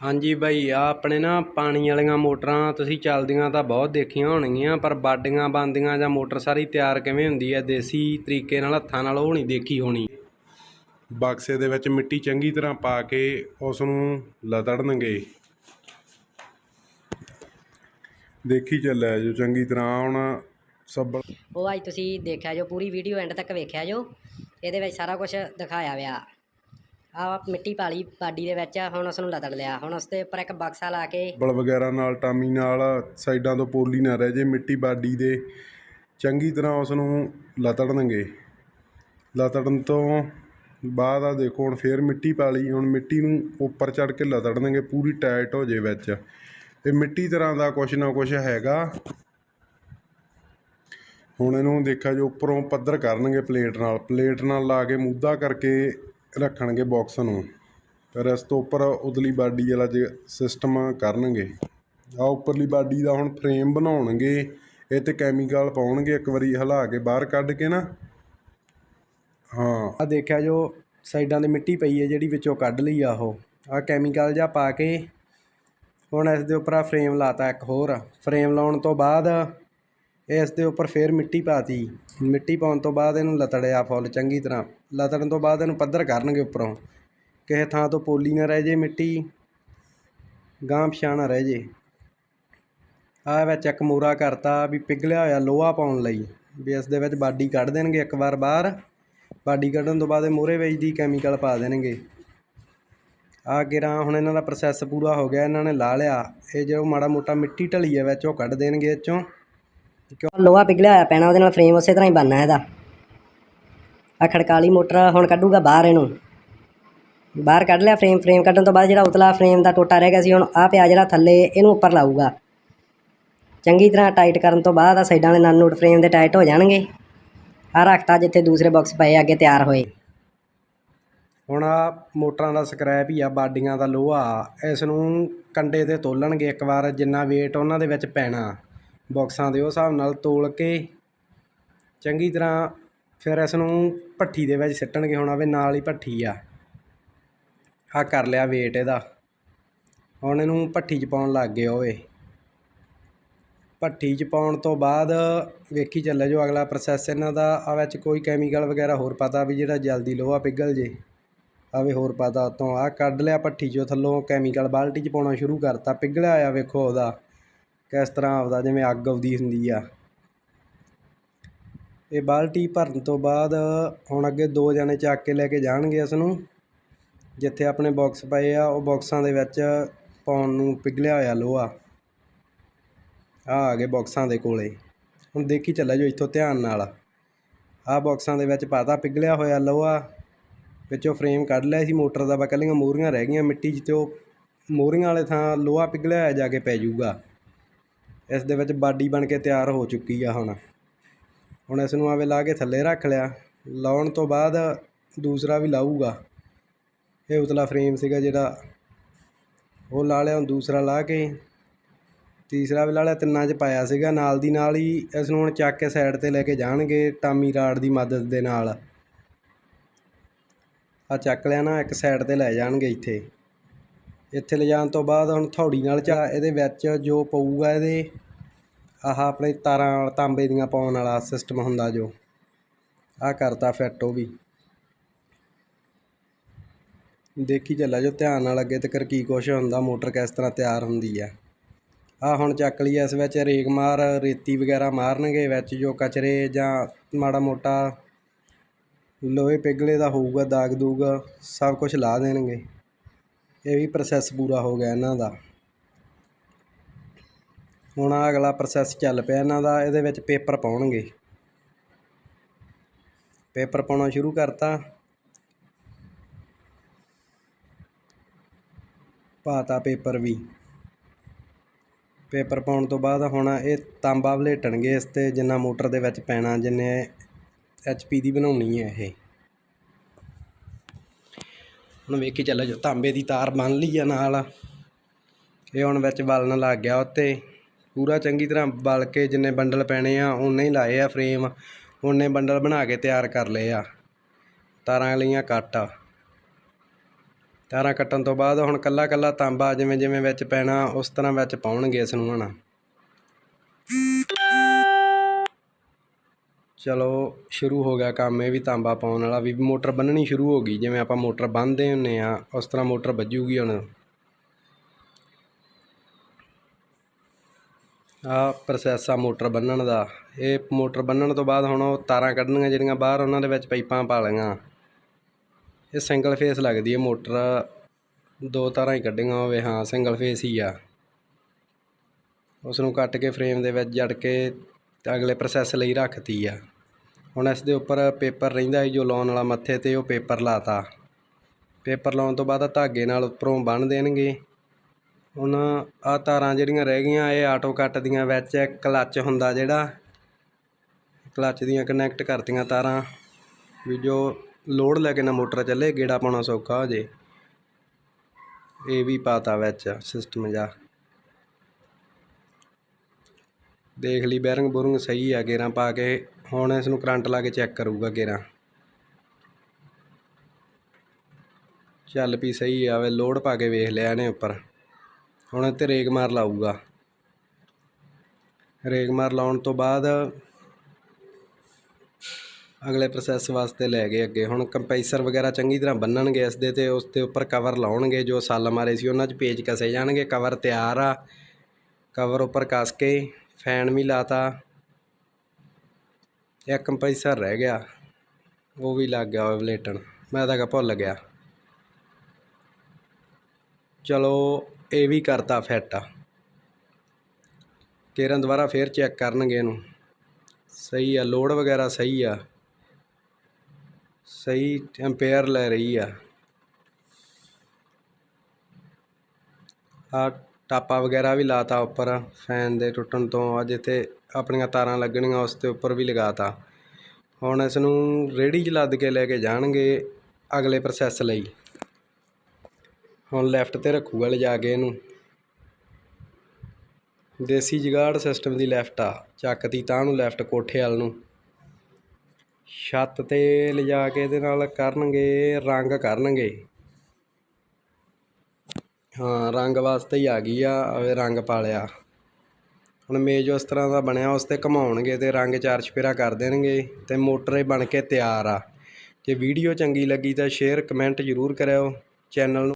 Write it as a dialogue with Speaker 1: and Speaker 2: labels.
Speaker 1: ਹਾਂਜੀ ਬਾਈ ਆ ਆਪਣੇ ਨਾ ਪਾਣੀ ਵਾਲੀਆਂ ਮੋਟਰਾਂ ਤੁਸੀਂ ਚੱਲਦੀਆਂ ਤਾਂ ਬਹੁਤ ਦੇਖੀਆਂ ਹੋਣਗੀਆਂ ਪਰ ਬਾਡੀਆਂ ਬੰਦੀਆਂ ਜਾਂ ਮੋਟਰ ਸਾਰੀ ਤਿਆਰ ਕਿਵੇਂ ਹੁੰਦੀ ਹੈ ਦੇਸੀ ਤਰੀਕੇ ਨਾਲ ਹੱਥਾਂ ਨਾਲ ਉਹ ਨਹੀਂ ਦੇਖੀ ਹੋਣੀ।
Speaker 2: ਬਕਸੇ ਦੇ ਵਿੱਚ ਮਿੱਟੀ ਚੰਗੀ ਤਰ੍ਹਾਂ ਪਾ ਕੇ ਉਸ ਨੂੰ ਲਤੜਨਗੇ। ਦੇਖੀ ਚੱਲਿਆ ਜੋ ਚੰਗੀ ਤਰ੍ਹਾਂ ਹੁਣ ਸੱਬਲ
Speaker 3: ਉਹ ਅੱਜ ਤੁਸੀਂ ਦੇਖਿਆ ਜੋ ਪੂਰੀ ਵੀਡੀਓ ਐਂਡ ਤੱਕ ਵੇਖਿਆ ਜੋ ਇਹਦੇ ਵਿੱਚ ਸਾਰਾ ਕੁਝ ਦਿਖਾਇਆ ਵਿਆ ਆ ਮਿੱਟੀ ਪਾਲੀ, ਬਾਡੀ ਦੇ ਵਿੱਚ, ਹੁਣ ਉਸ ਨੂੰ ਲਤੜ ਲਿਆ। ਹੁਣ ਉਸ ਦੇ ਉੱਪਰ ਇੱਕ ਬਕਸਾ ਲਾ ਕੇ
Speaker 2: ਬਲ ਵਗੈਰਾ ਨਾਲ, ਟਾਮੀ ਨਾਲ, ਸਾਈਡਾਂ ਤੋਂ ਪੋਲੀ ਨਾ ਰਹਿ ਜੇ ਮਿੱਟੀ ਬਾਡੀ ਦੇ। ਚੰਗੀ ਤਰ੍ਹਾਂ ਉਸ ਨੂੰ ਲਤੜਨਗੇ ਲਤੜਨ ਤੋਂ ਬਾਅਦ ਆ ਦੇਖੋ, ਹੁਣ ਫੇਰ ਮਿੱਟੀ ਪਾ ਲਈ ਹੁਣ ਮਿੱਟੀ ਨੂੰ ਉੱਪਰ ਚੜ ਕੇ ਲਤੜਨਗੇ, ਪੂਰੀ ਟਾਈਟ ਹੋ ਜੇ ਵਿੱਚ। ਇਹ ਮਿੱਟੀ ਤਰ੍ਹਾਂ ਦਾ ਕੁਛ ਨਾ ਕੁਛ ਹੈਗਾ। ਹੁਣ ਇਹਨੂੰ ਦੇਖਿਆ ਜੋ ਉੱਪਰੋਂ ਪੱਧਰ ਕਰਨਗੇ ਪਲੇਟ ਨਾਲ। ਪਲੇਟ ਨਾਲ ਲਾ ਕੇ ਮੁੱਦਾ ਕਰਕੇ ਰੱਖਣਗੇ ਬਾਕਸ ਨੂੰ। ਫਿਰ ਇਸ ਤੋਂ ਉੱਪਰ ਉਤਲੀ ਬਾਡੀ ਵਾਲਾ ਜੇ ਸਿਸਟਮ ਕਰਨਗੇ। ਆ ਉੱਪਰਲੀ ਬਾਡੀ ਦਾ ਹੁਣ ਫਰੇਮ ਬਣਾਉਣਗੇ। ਇਹ ਤੇ ਕੈਮੀਕਲ ਪਾਉਣਗੇ, ਇੱਕ ਵਾਰੀ ਹਿਲਾ ਕੇ ਬਾਹਰ ਕੱਢ ਕੇ ਨਾ। ਹਾਂ।
Speaker 1: ਆ ਦੇਖਿਆ ਜੋ ਸਾਈਡਾਂ ਤੇ ਮਿੱਟੀ ਪਈ ਹੈ, ਜਿਹੜੀ ਵਿੱਚੋਂ ਕੱਢ ਲਈ ਆ ਉਹ। ਆ ਕੈਮੀਕਲ ਜਿਹਾ ਪਾ ਕੇ ਹੁਣ ਇਸ ਦੇ ਉੱਪਰ ਆ ਫਰੇਮ ਲਾਤਾ ਇੱਕ ਹੋਰ। ਫਰੇਮ ਲਾਉਣ ਤੋਂ ਬਾਅਦ ਇਸ ਦੇ ਉੱਪਰ ਫਿਰ ਮਿੱਟੀ ਪਾਤੀ। ਮਿੱਟੀ ਪਾਉਣ ਤੋਂ ਬਾਅਦ ਇਹਨੂੰ ਲਤੜਿਆ ਫੁੱਲ ਚੰਗੀ ਤਰ੍ਹਾਂ। ਲਤੜਨ ਤੋਂ ਬਾਅਦ ਇਹਨੂੰ ਪੱਧਰ ਕਰਨਗੇ ਉੱਪਰੋਂ। ਕਿਸੇ ਥਾਂ ਤੋਂ ਪੋਲੀ ਨਾ ਰਹਿ ਜੇ ਮਿੱਟੀ ਗਾਂ ਪਛਾਣ ਨਾ ਰਹਿ ਜੇ। ਆ ਵਿੱਚ ਇੱਕ ਮੂਰਾ ਕਰਤਾ ਵੀ ਪਿਘਲਿਆ ਹੋਇਆ ਲੋਹਾ ਪਾਉਣ ਲਈ। ਵੀ ਇਸ ਦੇ ਵਿੱਚ ਬਾਡੀ ਕੱਢ ਦੇਣਗੇ ਇੱਕ ਵਾਰ ਬਾਹਰ। ਬਾਡੀ ਕੱਢਣ ਤੋਂ ਬਾਅਦ ਇਹ ਮੂਹਰੇ ਵਿੱਚ ਦੀ ਕੈਮੀਕਲ ਪਾ ਦੇਣਗੇ। ਆ ਗਿਰਾਂ ਹੁਣ ਇਹਨਾਂ ਦਾ ਪ੍ਰੋਸੈਸ ਪੂਰਾ ਹੋ ਗਿਆ। ਇਹਨਾਂ ਨੇ ਲਾ ਲਿਆ। ਇਹ ਜੋ ਮਾੜਾ ਮੋਟਾ ਮਿੱਟੀ ਢਲੀ ਹੈ ਵਿੱਚ ਉਹ ਕੱਢ ਦੇਣਗੇ ਇਹ ਚੋਂ
Speaker 3: ਲੋਹਾ ਪਿਘਲਿਆ ਹੋਇਆ ਪੈਣਾ, ਉਹਦੇ ਨਾਲ ਫਰੇਮ ਉਸੇ ਤਰ੍ਹਾਂ ਹੀ ਬਣਨਾ ਇਹਦਾ। ਆ ਖੜਕਾਲੀ ਮੋਟਰ ਹੁਣ ਕੱਢੂਗਾ ਬਾਹਰ ਇਹਨੂੰ। ਬਾਹਰ ਕੱਢ ਲਿਆ ਫਰੇਮ ਫਰੇਮ ਕੱਢਣ ਤੋਂ ਬਾਅਦ ਜਿਹੜਾ ਉਤਲਾ ਫਰੇਮ ਦਾ ਟੋਟਾ ਰਹਿ ਗਿਆ ਸੀ, ਹੁਣ ਆ ਪਿਆ ਜਿਹੜਾ ਥੱਲੇ ਇਹਨੂੰ ਉੱਪਰ ਲਾਊਗਾ। ਚੰਗੀ ਤਰ੍ਹਾਂ ਟਾਈਟ ਕਰਨ ਤੋਂ ਬਾਅਦ ਆ ਸਾਈਡਾਂ ਦੇ ਨਟ ਨੂਟ ਫਰੇਮ ਦੇ ਟਾਈਟ ਹੋ ਜਾਣਗੇ। ਆ ਰੱਖਤਾ ਜਿੱਥੇ ਦੂਸਰੇ ਬਾਕਸ ਪਏ ਅੱਗੇ ਤਿਆਰ ਹੋਏ।
Speaker 1: ਹੁਣ ਆ ਮੋਟਰਾਂ ਦਾ ਸਕ੍ਰੈਪ ਹੀ ਆ, ਬਾਡੀਆਂ ਦਾ ਲੋਹਾ। ਇਸ ਨੂੰ ਕੰਡੇ ਤੇ ਤੋਲਣਗੇ ਇੱਕ ਵਾਰ, ਜਿੰਨਾ weight ਉਹਨਾਂ ਦੇ ਵਿੱਚ ਪੈਣਾ। ਬਾਕਸਾਂ ਦੇ ਉਹ ਹਿਸਾਬ ਨਾਲ ਤੋਲ ਕੇ ਚੰਗੀ ਤਰ੍ਹਾਂ ਫਿਰ ਇਸ ਨੂੰ ਭੱਠੀ ਦੇ ਵਿੱਚ ਸਿੱਟਣਗੇ ਹੁਣ ਆਵੇ ਨਾਲ ਹੀ ਭੱਠੀ ਆ। ਆ ਕਰ ਲਿਆ ਵੇਟ ਇਹਦਾ। ਹੁਣ ਇਹਨੂੰ ਭੱਠੀ 'ਚ ਪਾਉਣ ਲੱਗ ਗਏ ਓਏ। ਭੱਠੀ 'ਚ ਪਾਉਣ ਤੋਂ ਬਾਅਦ ਵੇਖੀ ਚੱਲੇ ਜੋ ਅਗਲਾ ਪ੍ਰੋਸੈਸ ਇਹਨਾਂ ਦਾ ਆ ਵਿੱਚ ਕੋਈ ਕੈਮੀਕਲ ਵਗੈਰਾ ਹੋਰ ਪਤਾ ਵੀ ਜਿਹੜਾ ਜਲਦੀ ਲੋਹਾ ਪਿਘਲ ਜੇ। ਆਵੇ ਹੋਰ ਪਤਾ ਉਤੋਂ। ਆ ਕੱਢ ਲਿਆ ਭੱਠੀ 'ਚੋਂ ਥੱਲੋਂ ਕੈਮੀਕਲ ਬਾਲਟੀ 'ਚ ਪਾਉਣਾ ਸ਼ੁਰੂ ਕਰਤਾ। ਪਿਘਲਿਆ ਆ ਵੇਖੋ ਉਹਦਾ। ਕਿਸ ਤਰ੍ਹਾਂ ਆਪਦਾ ਜਿਵੇਂ ਅੱਗ ਆਉਂਦੀ ਹੁੰਦੀ ਆ। ਇਹ ਬਾਲਟੀ ਭਰਨ ਤੋਂ ਬਾਅਦ ਹੁਣ ਅੱਗੇ ਦੋ ਜਣੇ ਚੱਕ ਕੇ ਲੈ ਕੇ ਜਾਣਗੇ ਇਸ ਨੂੰ ਜਿੱਥੇ ਆਪਣੇ ਬਾਕਸ ਪਏ ਆ, ਉਹ ਬਾਕਸਾਂ ਦੇ ਵਿੱਚ ਪਾਉਣ ਨੂੰ ਪਿਘਲਿਆ ਹੋਇਆ ਲੋਹਾ। ਆ ਆ ਗਏ ਬਾਕਸਾਂ ਦੇ ਕੋਲੇ। ਹੁਣ ਦੇਖੀ ਚੱਲਿਆ ਜੋ ਇੱਥੋਂ ਧਿਆਨ ਨਾਲ। ਆ ਬਾਕਸਾਂ ਦੇ ਵਿੱਚ ਪਾਤਾ ਪਿਘਲਿਆ ਹੋਇਆ ਲੋਹਾ। ਵਿੱਚੋਂ ਫਰੇਮ ਕੱਢ ਲਿਆ ਸੀ, ਮੋਟਰ ਦਾ ਬਾ ਕੱਲੀਆਂ ਮੋਰੀਆਂ ਰਹਿ ਗਈਆਂ, ਮਿੱਟੀ 'ਚ ਤੇ ਉਹ ਮੋਰੀਆਂ ਵਾਲੇ ਥਾਂ ਲੋਹਾ ਪਿਘਲਿਆ ਹੋਇਆ ਜਾ ਕੇ ਪੈ ਜਾਊਗਾ। ਇਸ ਦੇ ਵਿੱਚ ਬਾਡੀ ਬਣ ਕੇ ਤਿਆਰ ਹੋ ਚੁੱਕੀ ਆ ਹੁਣ। ਹੁਣ ਇਸ ਨੂੰ ਆਵੇ ਲਾ ਕੇ ਥੱਲੇ ਰੱਖ ਲਿਆ। ਲਾਉਣ ਤੋਂ ਬਾਅਦ ਦੂਸਰਾ ਵੀ ਲਾਊਗਾ। ਇਹ ਉਤਲਾ ਫਰੇਮ ਸੀਗਾ ਜਿਹੜਾ। ਉਹ ਲਾ ਲਿਆ, ਹੁਣ ਦੂਸਰਾ ਲਾ ਕੇ। ਤੀਸਰਾ ਵੀ ਲਾ ਲਿਆ, ਤਿੰਨਾਂ 'ਚ ਪਾਇਆ ਸੀਗਾ। ਨਾਲ ਦੀ ਨਾਲ ਹੀ ਇਸ ਨੂੰ ਹੁਣ ਚੱਕ ਕੇ ਸਾਈਡ ਤੇ ਲੈ ਕੇ ਜਾਣਗੇ ਟਾਮੀ ਰਾਡ ਦੀ ਮਦਦ ਦੇ ਨਾਲ। ਆ ਚੱਕ ਲਿਆ ਨਾ, ਇੱਕ ਸਾਈਡ ਤੇ ਲੈ ਜਾਣਗੇ ਇੱਥੇ। ਇੱਥੇ ਲਿਜਾਣ ਤੋਂ ਬਾਅਦ ਹੁਣ ਥੌੜੀ ਨਾਲ ਚਾ ਇਹਦੇ ਵਿੱਚ ਜੋ ਪਊਗਾ ਇਹਦੇ, ਆਹ ਆਪਣੇ ਤਾਰਾਂ ਤਾਂਬੇ ਦੀਆਂ ਪਾਉਣ ਵਾਲਾ ਸਿਸਟਮ ਹੁੰਦਾ ਜੋ, ਆਹ ਕਰਤਾ ਫਿੱਟ ਉਹ ਵੀ। ਦੇਖੀ ਚੱਲਾ ਜੋ ਧਿਆਨ ਨਾਲ ਅੱਗੇ ਤੱਕ ਕੀ ਕੁਛ ਹੁੰਦਾ, ਮੋਟਰ ਕਿਸ ਤਰ੍ਹਾਂ ਤਿਆਰ ਹੁੰਦੀ ਆ। ਆ ਹੁਣ ਚੱਕ ਲਈ ਇਸ ਵਿੱਚ ਰੇਗ ਮਾਰ, ਰੇਤੀ ਵਗੈਰਾ ਮਾਰਨਗੇ ਵਿੱਚ ਜੋ ਕਚਰੇ ਜਾਂ ਮਾੜਾ ਮੋਟਾ ਲੋਹੇ ਪਿਘਲੇ ਦਾ ਹੋਊਗਾ, ਦਾਗ ਦੂਗ, ਸਭ ਕੁਝ ਲਾ ਦੇਣਗੇ। ਇਹ ਵੀ ਪ੍ਰੋਸੈਸ ਪੂਰਾ ਹੋ ਗਿਆ ਇਹਨਾਂ ਦਾ। ਹੁਣ ਆਹ ਅਗਲਾ ਪ੍ਰੋਸੈਸ ਚੱਲ ਪਿਆ ਇਹਨਾਂ ਦਾ, ਇਹਦੇ ਵਿੱਚ ਪੇਪਰ ਪਾਉਣਗੇ। ਪੇਪਰ ਪਾਉਣਾ ਸ਼ੁਰੂ ਕਰਤਾ। ਪਾਤਾ ਪੇਪਰ ਵੀ। ਪੇਪਰ ਪਾਉਣ ਤੋਂ ਬਾਅਦ ਹੁਣ ਇਹ ਤਾਂਬਾ ਵਲੇਟਣਗੇ ਇਸ ਤੇ, ਜਿੰਨਾ ਮੋਟਰ ਦੇ ਵਿੱਚ ਪੈਣਾ, ਜਿੰਨੇ ਐਚਪੀ ਦੀ ਬਣਾਉਣੀ ਹੈ ਇਹ। ਹੁਣ ਵੇਖੀ ਚੱਲੋ ਜੋ ਤਾਂਬੇ ਦੀ ਤਾਰ ਬੰਨ ਲਈ ਆ ਨਾਲ। ਇਹ ਹੁਣ ਵਿੱਚ ਬਲਣ ਲੱਗ ਗਿਆ ਉੱਤੇ। ਪੂਰਾ ਚੰਗੀ ਤਰ੍ਹਾਂ ਬਲ ਕੇ ਜਿੰਨੇ ਬੰਡਲ ਪੈਣੇ ਆ ਉਨੇ ਹੀ ਲਾਏ ਆ ਫਰੇਮ ਉਨੇ ਬੰਡਲ ਬਣਾ ਕੇ ਤਿਆਰ ਕਰ ਲਏ ਆ। ਤਾਰਾਂ ਲਈਆਂ ਕੱਟ। ਤਾਰਾਂ ਕੱਟਣ ਤੋਂ ਬਾਅਦ ਹੁਣ ਕੱਲਾ ਕੱਲਾ ਤਾਂਬਾ ਜਿਵੇਂ ਜਿਵੇਂ ਵਿੱਚ ਪੈਣਾ, ਉਸ ਤਰ੍ਹਾਂ ਵਿੱਚ ਪਾਉਣਗੇ ਇਸ ਨੂੰ ਹੁਣ। ਚਲੋ ਸ਼ੁਰੂ ਹੋ ਗਿਆ ਕੰਮ, ਇਹ ਵੀ ਤਾਂਬਾ ਪਾਉਣ ਵਾਲਾ, ਵੀ ਮੋਟਰ ਬੰਨਣੀ ਸ਼ੁਰੂ ਹੋ ਗਈ, ਜਿਵੇਂ ਆਪਾਂ ਮੋਟਰ ਬੰਨ੍ਹਦੇ ਹੁੰਨੇ ਆ, ਉਸ ਤਰ੍ਹਾਂ ਮੋਟਰ ਵੱਜੂਗੀ ਹੁਣ। ਆ ਪ੍ਰੋਸੈਸ ਆ ਮੋਟਰ ਬੰਨਣ ਦਾ। ਇਹ ਮੋਟਰ ਬੰਨਣ ਤੋਂ ਬਾਅਦ ਹੁਣ ਉਹ ਤਾਰਾਂ ਕੱਢਣੀਆਂ ਜਿਹੜੀਆਂ ਬਾਹਰ, ਉਹਨਾਂ ਦੇ ਵਿੱਚ ਪਾਈਪਾਂ ਪਾ ਲਈਆਂ। ਇਹ ਸਿੰਗਲ ਫੇਸ ਲੱਗਦੀ ਹੈ ਮੋਟਰ, ਦੋ ਤਾਰਾਂ ਹੀ ਕੱਢੀਆਂ ਹੋਵੇ, ਹਾਂ ਸਿੰਗਲ ਫੇਸ ਹੀ ਆ। ਉਸ ਨੂੰ ਕੱਟ ਕੇ ਫਰੇਮ ਦੇ ਵਿੱਚ ਜੜ ਕੇ ਅਗਲੇ ਪ੍ਰੋਸੈਸ ਲਈ ਰੱਖਤੀ ਆ। ਹੁਣ ਇਸ ਦੇ ਉੱਪਰ ਪੇਪਰ ਰਹਿੰਦਾ ਸੀ ਜੋ ਲਾਉਣ ਵਾਲਾ ਮੱਥੇ ਤੇ, ਉਹ ਪੇਪਰ ਲਾਤਾ। ਪੇਪਰ ਲਾਉਣ ਤੋਂ ਬਾਅਦ ਧਾਗੇ ਨਾਲ ਉੱਪਰੋਂ ਬੰਨ੍ਹ ਦੇਣਗੇ। ਹੁਣ ਆ ਤਾਰਾਂ ਜਿਹੜੀਆਂ ਰਹਿ ਗਈਆਂ, ਇਹ ਆਟੋ ਕੱਟ ਦੀਆਂ ਵਿੱਚ ਕਲੱਚ ਹੁੰਦਾ ਜਿਹੜਾ, ਕਲੱਚ ਦੀਆਂ ਕਨੈਕਟ ਕਰਤੀਆਂ ਤਾਰਾਂ, ਵੀ ਜੋ ਲੋਡ ਲੈ ਕੇ ਨਾ ਮੋਟਰ ਚੱਲੇ, ਗੇੜਾ ਪਾਉਣਾ ਸੌਖਾ ਹੋ ਜੇ। ਇਹ ਵੀ ਪਾਤਾ ਵਿੱਚ ਸਿਸਟਮ ਜਾ ਦੇਖ ਲਈ ਬੈਰਿੰਗ ਬੋਰਿੰਗ ਸਹੀ ਆ, ਗੇਰਾਂ ਪਾ ਕੇ ਹੁਣ ਇਸ ਨੂੰ ਕਰੰਟ ਲਾ ਕੇ ਚੈੱਕ ਕਰੂਗਾ ਗੇਰਾਂ ਚੱਲ ਵੀ ਸਹੀ ਆਵੇ ਲੋਡ ਪਾ ਕੇ ਵੇਖ ਲਿਆ ਇਹਨੇ ਉੱਪਰ। ਹੁਣ ਇੱਥੇ ਰੇਗ ਮਾਰ ਲਾਊਗਾ। ਰੇਗ ਮਾਰ ਲਾਉਣ ਤੋਂ ਬਾਅਦ ਅਗਲੇ ਪ੍ਰੋਸੈਸ ਵਾਸਤੇ ਲੈ ਗਏ ਅੱਗੇ। ਹੁਣ ਕੰਪੈਸਰ ਵਗੈਰਾ ਚੰਗੀ ਤਰ੍ਹਾਂ ਬੰਨਣਗੇ ਇਸ ਦੇ ਤੇ, ਉਸ ਦੇ ਉੱਪਰ ਕਵਰ ਲਾਉਣਗੇ, ਜੋ ਸੱਲ ਮਾਰੇ ਸੀ ਉਹਨਾਂ 'ਚ ਪੇਜ ਕਸੇ ਜਾਣਗੇ। ਕਵਰ ਤਿਆਰ ਆ। ਕਵਰ ਉੱਪਰ ਕੱਸ ਕੇ ਫੈਨ ਵੀ ਲਾਤਾ। ਇੱਕ ਕੰਪੈਸਰ ਰਹਿ ਗਿਆ, ਉਹ ਵੀ ਲੱਗ ਗਿਆ ਵਲੇਟਣ, ਮੈਂ ਤਾਂ ਕਾ ਭੁੱਲ ਗਿਆ। ਚਲੋ, ਇਹ ਵੀ ਕਰਤਾ ਫਿੱਟ ਕੇਰਾਂ ਦੁਬਾਰਾ ਫੇਰ ਚੈੱਕ ਕਰਨਗੇ ਇਹਨੂੰ। ਸਹੀ ਆ, ਲੋਡ ਵਗੈਰਾ ਸਹੀ ਆ। ਸਹੀ ਐਂਪੀਅਰ ਲੈ ਰਹੀ ਆ। ਆ ਟਾਪਾ ਵਗੈਰਾ ਵੀ ਲਾਤਾ ਉੱਪਰ, ਫੈਨ ਦੇ ਟੁੱਟਣ ਤੋਂ ਆ ਜਿੱਥੇ ਆਪਣੀਆਂ ਤਾਰਾਂ ਲੱਗਣੀਆਂ, ਉਸ ਦੇ ਉੱਪਰ ਵੀ ਲਗਾਤਾ। ਹੁਣ ਇਸ ਨੂੰ ਰੇੜੀ 'ਚ ਲੱਦ ਕੇ ਲੈ ਕੇ ਜਾਣਗੇ ਅਗਲੇ ਪ੍ਰੋਸੈਸ ਲਈ। ਹੁਣ ਲੈਫਟ ਤੇ ਰੱਖੂਗਾ ਲਿਜਾ ਕੇ ਇਹਨੂੰ। ਦੇਸੀ ਜਗਾੜ ਸਿਸਟਮ ਦੀ ਲੈਫਟ ਆ, ਚੱਕਤੀ ਤਾਂ ਨੂੰ ਲੈਫਟ ਕੋਠੇ ਵਾਲ ਨੂੰ। ਛੱਤ ਤੇ ਲਿਜਾ ਕੇ ਇਹਦੇ ਨਾਲ ਕਰਨਗੇ, ਰੰਗ ਕਰਨਗੇ। ਹਾਂ, ਰੰਗ ਵਾਸਤੇ ਹੀ ਆ ਗਈ ਆ ਆਵੇ ਰੰਗ ਪਾ ਲਿਆ ਹੁਣ ਮੇਜ਼ ਉਸ ਤਰ੍ਹਾਂ ਦਾ ਬਣਿਆ, ਉਸ ਤੇ ਘਮਾਉਣਗੇ ਤੇ ਰੰਗ ਚਾਰ ਚਪੇਰਾ ਕਰ ਦੇਣਗੇ ਤੇ ਮੋਟਰ ਹੀ ਬਣ ਕੇ ਤਿਆਰ ਆ। ਜੇ ਵੀਡੀਓ ਚੰਗੀ ਲੱਗੀ ਤਾਂ ਸ਼ੇਅਰ, ਕਮੈਂਟ ਜ਼ਰੂਰ ਕਰਿਓ, ਚੈਨਲ ਨੂੰ